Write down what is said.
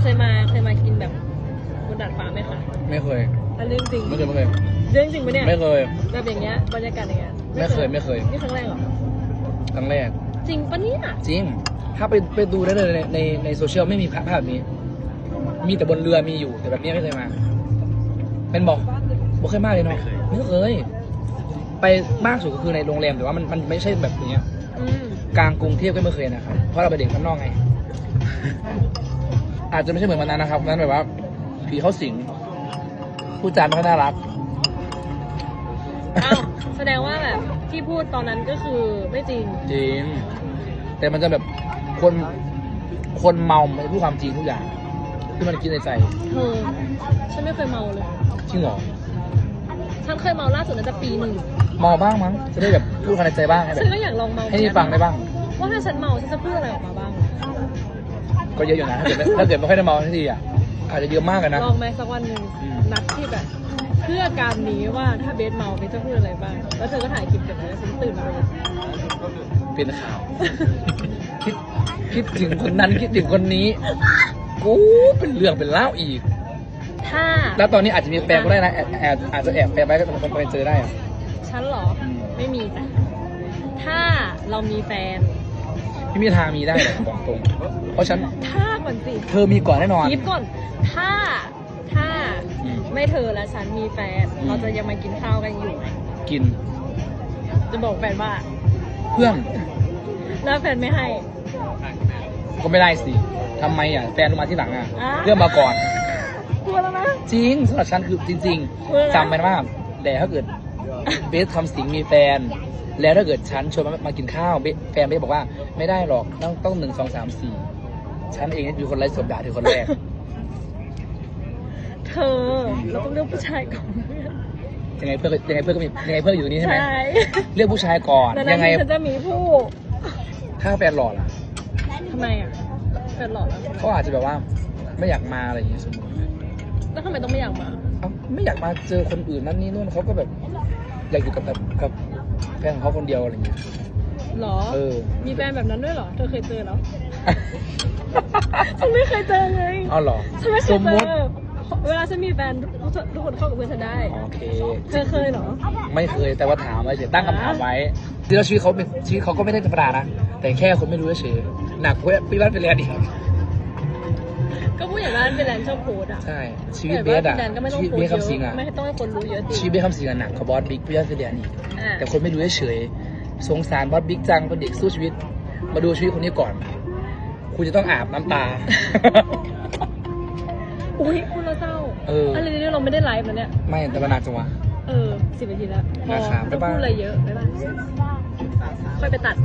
เคยมาเคยมากินแบบบนดาดฟ้าไหมคะไม่เคยอันเรื่องจริงไม่เคยไม่เคยเรื่องจริงปะเนี่ยไม่เคย แบบอย่างเงี้ยบรรยากาศอย่างเงี้ยไม่เคยไม่เคย นี่ครั้งแรกเหรอครั้งแรก จริงปะเนี่ยจริง ถ้าไปไปดูได้เลยในในในโซเชียลไม่มีภาพแบบนี้ มีแต่บนเรือมีอยู่แต่แบบนี้ไม่เคยมา เป็นบอกบอกเคยมากเลยเนาะไม่เคย ไปมากสุดก็คือในโรงแรมแต่ว่ามันมันไม่ใช่แบบเนี้ยอืมกลางกรุงเทพก็ไม่เคยนะครับเพราะเราเป็นเด็กข้างนอกไง อาจจะไม่ใช่เหมือนวันนั้นนะครับวันนั้นแบบว่าผีเข้าสิงผู้จาไม่ค่อยน่ารัก อ้าวแสดงว่าแบบที่พูดตอนนั้นก็คือไม่จริง จริง แต่มันจะแบบคนคนเมามันจะพูดความจริงทุกอย่างที่มันคิดในใจเธอ ฉันไม่เคยเมาเลย จริงเหรอฉันเคยเมาล่าสุดน่าจะปีหนึ่ง เมาบ้างมั้งจะได้แบบพูดความในใจบ้างให้แบฉับนก็อยากลองเมาให้นี่ฟังได้บ้าง ว่าถ้าฉันเมาฉันจะพูดอะไรออกมาบ้าง ก็เยอะอยู่นะถ้าเกิดไม่ถ้าเกิดไม่ค่อยได้เมาทันทีอะอาจจะเยอะมากเลยนะ ลองไหมสักวันหนึ่งอืม นัดที่แบบ เพื่อการนี้ว่าถ้าเบสเมาเบสจะพูดอะไรบ้าง แล้วเธอก็ถ่ายคลิปเก็บไว้แล้วฉันตื่นมาเลยเป็นข่าว คิดคิดถึงคนนั้นคิดถึงคนนี้ กูเป็นเรื่องเป็นเล่าวอีก ถ้าแล้วตอนนี้อาจจะมีแฟนก็ได้นะแอบแอบอาจจะแอบแฟนไว้ก็คนไปเจอได้อะฉันเหรออืมไม่มีจ้ะถ้าเรามีแฟน ไม่มีทางมีได้หรอกบอกตรง เพราะฉันถ้าก่อนสิเธอมีก่อนแน่นอนคิดก่อน ถ้า ถ้าอืมไม่เธอและฉันมีแฟน อืม เราจะยังมากินข้าวกันอยู่ไหมกินจะบอกแฟนว่า เพื่อนแล้วแฟนไม่ให้ ก็ไม่ได้สิทำไมอะแฟนมาที่หลังอะอ่า เรื่องมาก่อน กลัวแล้วนะ จริงสำหรับฉันคือจริง เออ ๆจำไว้ว่าแต่ถ้าเกิดเบสทำสิงมีแฟน แล้วถ้าเกิดฉันชวนมามากินข้าวเบสแฟนเบสบอกว่าไม่ได้หรอกต้องต้องหนึ่งสองสามสี่ฉันเองคือคนไร้สดด่าเธอคนแรก เธอเราต้องเลือกผู้ชายก่อนยังไงเพื่อนก็ยังไงเพื่อนก็มียังไงเพื่อนอยู่ตรงนี้ใช่ไหมใช่เลือกผู้ชายก่อนแต่ยังไงนั้นฉันจะมีผู้ ถ้าแฟนหล่อล่ะทำไมอะแฟนหล่อแล้วเขาอาจจะแบบว่า ไม่อยากมาอะไรอย่างเงี้ยสมมติแล้วทำไมต้องไม่อยากมาเอ้าไม่อยากมาเจอคนอื่นนั่นนี่นู่นเขาก็แบบอยากอยู่กับแบบกับ แฟนของเขาคนเดียวอะไรอย่างเงี้ย หรอ เออ มีแฟนแบบนั้นด้วยเหรอ เธอเคยเจอแล้วฉันไม่เคยเจอไงเอาเหรอฉันไม่เคสยมเจมอ ติเวลาฉันมีแฟนทุกทุกคนเข้ากับเพื่อนฉันได้ โอเค เธอเคยเหรอ ไม่เคยแต่ว่าถามไว้เฉยตั้งคำถามไว้ที่เราชีวิตเขาเป็นชีวิตเขาก็ไม่ได้ธรรมดานะแต่แค่คนไม่รู้เฉยหนักกว่าพี่บ้านเป็นเรียนอี กก็ผู้ใหญ่บ้านเป็นแลนด์ชอบโพสต์อะใช่ชีวิตผู้เบใหญ่สบ้านอะเป็นแลนด์ก็ไม่ต้องชีวิตโพเบสสต์เยคำสิงอะอะไม่ต้องให้คนรู้เยอะจริงชีวิตเบสคำสิงอะหนักกว่าบอสบิ๊กพี่บ้านเป็นเรียนอีกอ่าแต่คนไม่รู้เฉยสงสารบอสบิ๊กจังเป็นเด็กสู้ชีวิต มาดูชีวิตคนนี้ก่อน คุณจะต้องอาบน้ำตา อุ้ยพูดแล้วเศร้าเอออ อะไรเนี่ยเราไม่ได้ไลฟ์นะเนี่ย ไม่แต่มันนานจังวะ เออสิบนาทีแล้วพอนะครับไม่ต้องพูดอะไรเยอะบ๊ายบายค่อยไปตัด